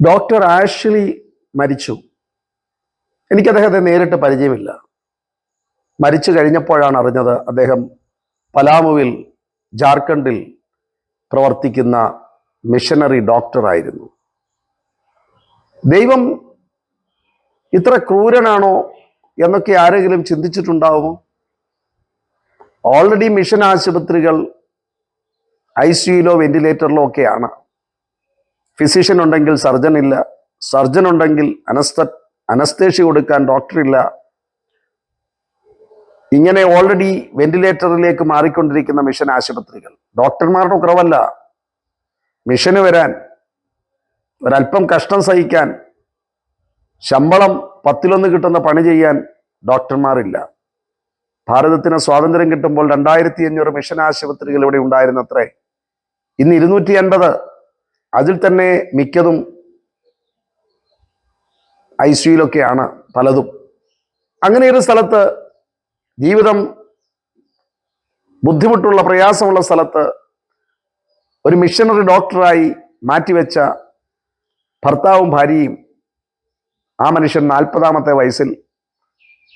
Doctor Ashley മരിച്ചു. എനിക്ക് അദ്ദേഹത്തെ നേരിട്ട് പരിചയമില്ല. മരിച്ചു കഴിഞ്ഞപ്പോഴാണ് അറിഞ്ഞത് അദ്ദേഹം പലാമുവിൽ ജാർഖണ്ഡിൽ പ്രവർത്തിക്കുന്ന മിഷനറി ഡോക്ടറായിരുന്നു ദൈവം ഇത്ര ക്രൂരനാണോ എന്നൊക്കെ ആരെങ്കിലും ചിന്തിച്ചിട്ടുണ്ടാവുമോ? ഓൾറെഡി മിഷൻ ആശുപത്രികൾ ഐ സിയുയിലോ വെന്റിലേറ്ററിലോ ഒക്കെയാണ്. ഫിസിഷ്യൻ ഉണ്ടെങ്കിൽ സർജൻ ഇല്ല. സർജൻ ഉണ്ടെങ്കിൽ അനസ്ത അനസ്തേഷ്യ കൊടുക്കാൻ ഡോക്ടർ ഇല്ല. ഇങ്ങനെ ഓൾറെഡി വെന്റിലേറ്ററിലേക്ക് മാറിക്കൊണ്ടിരിക്കുന്ന മിഷൻ ആശുപത്രികൾ. ഡോക്ടർമാരുടെ കുറവല്ല. മിഷന് വരാൻ ഒരല്പം കഷ്ടം സഹിക്കാൻ ശമ്പളം പത്തിലൊന്ന് കിട്ടുന്ന പണി ചെയ്യാൻ ഡോക്ടർമാരില്ല ഭാരതത്തിന് സ്വാതന്ത്ര്യം കിട്ടുമ്പോൾ രണ്ടായിരത്തി അഞ്ഞൂറ് മിഷൻ ആശുപത്രികൾ ഇവിടെ ഉണ്ടായിരുന്നത്രേ. ഇന്ന് ഇരുന്നൂറ്റി അൻപത് അതിൽ തന്നെ മിക്കതും ഐ സിയിലൊക്കെയാണ് പലതും. അങ്ങനെ ഒരു സ്ഥലത്ത് ജീവിതം ബുദ്ധിമുട്ടുള്ള പ്രയാസമുള്ള സ്ഥലത്ത് ഒരു മിഷനറി ഡോക്ടറായി മാറ്റിവെച്ച ഭർത്താവും ഭാര്യയും ആ മനുഷ്യൻ നാൽപ്പതാമത്തെ വയസ്സിൽ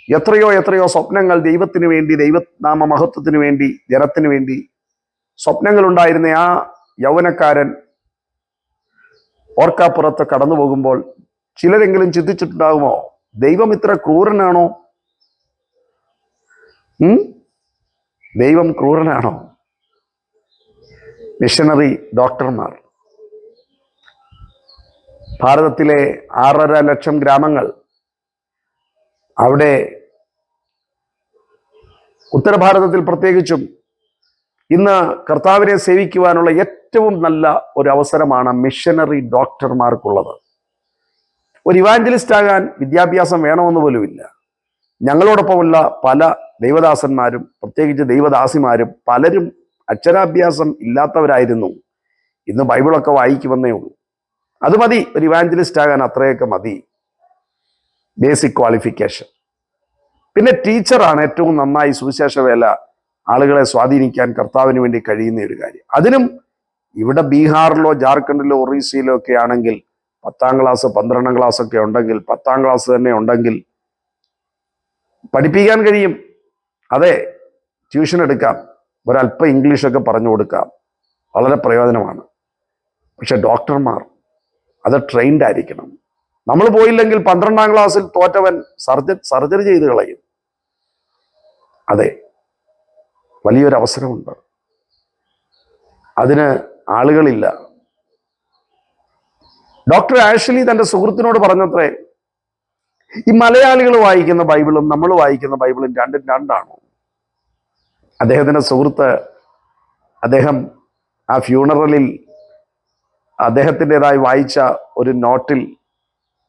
എത്രയോ എത്രയോ സ്വപ്നങ്ങൾ ദൈവത്തിനു വേണ്ടി ദൈവനാമ മഹത്വത്തിനു വേണ്ടി ജനത്തിനു വേണ്ടി സ്വപ്നങ്ങളുണ്ടായിരുന്ന ആ യൗവനക്കാരൻ ഓർക്കാപ്പുറത്ത് കടന്നു പോകുമ്പോൾ ചിലരെങ്കിലും ചിന്തിച്ചിട്ടുണ്ടാകുമോ? ദൈവം ഇത്ര ക്രൂരനാണോ? ദൈവം ക്രൂരനാണോ? മിഷനറി ഡോക്ടർമാർ. ഭാരതത്തിലെ ആറര ലക്ഷം ഗ്രാമങ്ങൾ അവിടെ ഉത്തരഭാരതത്തിൽ പ്രത്യേകിച്ചും ഇന്ന് കർത്താവിനെ സേവിക്കുവാനുള്ള ഏറ്റവും നല്ല ഒരു അവസരമാണ് മിഷനറി ഡോക്ടർമാർക്കുള്ളത് ഒരു ഇവാഞ്ചലിസ്റ്റ് ആകാൻ വിദ്യാഭ്യാസം വേണമെന്ന് പോലുമില്ല ഞങ്ങളോടൊപ്പമുള്ള പല ദൈവദാസന്മാരും പ്രത്യേകിച്ച് ദൈവദാസിമാരും പലരും അക്ഷരാഭ്യാസം ഇല്ലാത്തവരായിരുന്നു. ഇന്ന് ബൈബിളൊക്കെ വായിക്കുമെന്നേ ഉള്ളൂ. അത് മതി ഒരു ഇവാഞ്ചലിസ്റ്റ് ആകാൻ അത്രയൊക്കെ മതി. ബേസിക് ക്വാളിഫിക്കേഷൻ പിന്നെ ടീച്ചറാണ് ഏറ്റവും നന്നായി സുവിശേഷ വേല ആളുകളെ സ്വാധീനിക്കാൻ കർത്താവിന് വേണ്ടി കഴിയുന്ന ഒരു കാര്യം. അതിനും ഇവിടെ ബീഹാറിലോ ജാർഖണ്ഡിലോ ഒറീസയിലോ ഒക്കെ ആണെങ്കിൽ പത്താം ക്ലാസ് പന്ത്രണ്ടാം ക്ലാസ് ഒക്കെ ഉണ്ടെങ്കിൽ പത്താം ക്ലാസ് തന്നെ ഉണ്ടെങ്കിൽ പഠിപ്പിക്കാൻ കഴിയും. അതെ ട്യൂഷൻ എടുക്കാം. ഒരല്പം ഇംഗ്ലീഷൊക്കെ പറഞ്ഞു കൊടുക്കാം. വളരെ പ്രയോജനമാണ്. പക്ഷെ ഡോക്ടർമാർ അത് ട്രെയിൻഡ് ആയിരിക്കണം. നമ്മൾ പോയില്ലെങ്കിൽ പന്ത്രണ്ടാം ക്ലാസ്സിൽ തോറ്റവൻ സർജ സർജറി ചെയ്ത് കളയും. അതെ വലിയൊരു അവസരമുണ്ട് അതിന് ആളുകളില്ല. ഡോക്ടർ ആഷ്ലി തന്റെ സുഹൃത്തിനോട് പറഞ്ഞത്രേ ഈ മലയാളികൾ വായിക്കുന്ന ബൈബിളും നമ്മൾ വായിക്കുന്ന ബൈബിളും രണ്ടും രണ്ടാണോ? അദ്ദേഹത്തിന്റെ സുഹൃത്ത് അദ്ദേഹം ആ ഫ്യൂണറലിൽ അദ്ദേഹത്തിന്റെതായി വായിച്ച ഒരു നോട്ടിൽ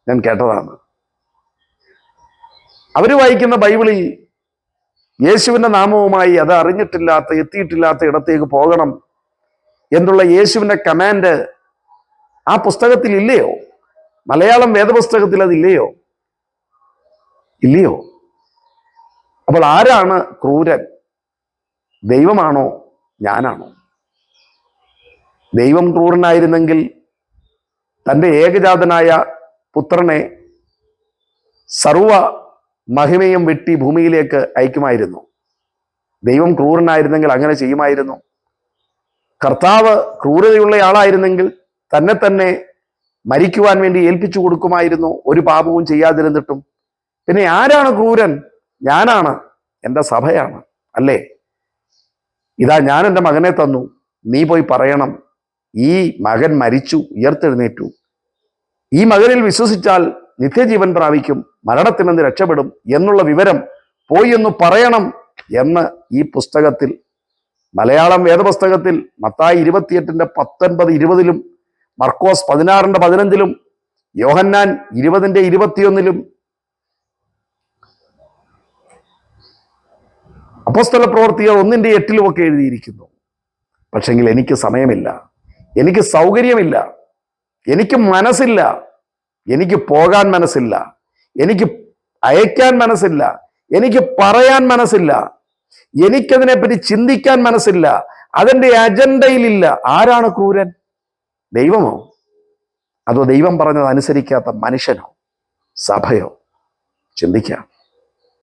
ഞാൻ കേട്ടതാണ്. അവർ വായിക്കുന്ന ബൈബിളിൽ യേശുവിന്റെ നാമവുമായി അത് അറിഞ്ഞിട്ടില്ലാത്ത എത്തിയിട്ടില്ലാത്ത ഇടത്തേക്ക് പോകണം എന്നുള്ള യേശുവിന്റെ കമാൻഡ് ആ പുസ്തകത്തിൽ ഇല്ലയോ മലയാളം വേദപുസ്തകത്തിൽ അതില്ലയോ? ഇല്ലയോ? അപ്പോൾ ആരാണ് ക്രൂരൻ? ദൈവമാണോ? ഞാനാണോ? ദൈവം ക്രൂരനായിരുന്നെങ്കിൽ തന്റെ ഏകജാതനായ പുത്രനെ സർവ മഹിമയും വെട്ടി ഭൂമിയിലേക്ക് അയക്കുമായിരുന്നു. ദൈവം ക്രൂരനായിരുന്നെങ്കിൽ അങ്ങനെ ചെയ്യുമായിരുന്നു. കർത്താവ് ക്രൂരതയുള്ള ആളായിരുന്നെങ്കിൽ തന്നെ തന്നെ മരിക്കുവാൻ വേണ്ടി ഏൽപ്പിച്ചു കൊടുക്കുമായിരുന്നു. ഒരു പാപവും ചെയ്യാതിരുന്നിട്ടും. പിന്നെ ആരാണ് ക്രൂരൻ? ഞാനാണ്. എന്റെ സഭയാണ്. അല്ലേ? ഇതാ ഞാൻ എന്റെ മകനെ തന്നു. നീ പോയി പറയണം. ഈ മകൻ മരിച്ചു ഉയർത്തെഴുന്നേറ്റു. ഈ മകനിൽ വിശ്വസിച്ചാൽ നിത്യജീവൻ പ്രാപിക്കും മരണത്തിൽ നിന്ന് രക്ഷപ്പെടും എന്നുള്ള വിവരം പോയി എന്ന് പറയണം എന്ന് ഈ പുസ്തകത്തിൽ മലയാളം വേദപുസ്തകത്തിൽ മത്തായി ഇരുപത്തിയെട്ടിന്റെ പത്തൊൻപത് ഇരുപതിലും മർക്കോസ് പതിനാറിന്റെ പതിനഞ്ചിലും യോഹന്നാൻ ഇരുപതിന്റെ ഇരുപത്തിയൊന്നിലും. അപ്പസ്തല പ്രവർത്തികൾ ഒന്നിന്റെ എട്ടിലും ഒക്കെ എഴുതിയിരിക്കുന്നു. പക്ഷെങ്കിൽ എനിക്ക് സമയമില്ല. എനിക്ക് സൗകര്യമില്ല. എനിക്ക് മനസ്സില്ല. എനിക്ക് പോകാൻ മനസ്സില്ല. എനിക്ക് അയക്കാൻ മനസ്സില്ല. എനിക്ക് പറയാൻ മനസ്സില്ല. എനിക്കതിനെപ്പറ്റി ചിന്തിക്കാൻ മനസ്സില്ല. അതിന്റെ അജണ്ടയിലില്ല. ആരാണ് ക്രൂരൻ? ദൈവമോ? അതോ ദൈവം പറഞ്ഞത് അനുസരിക്കാത്ത മനുഷ്യനോ? സഭയോ? ചിന്തിക്കാം.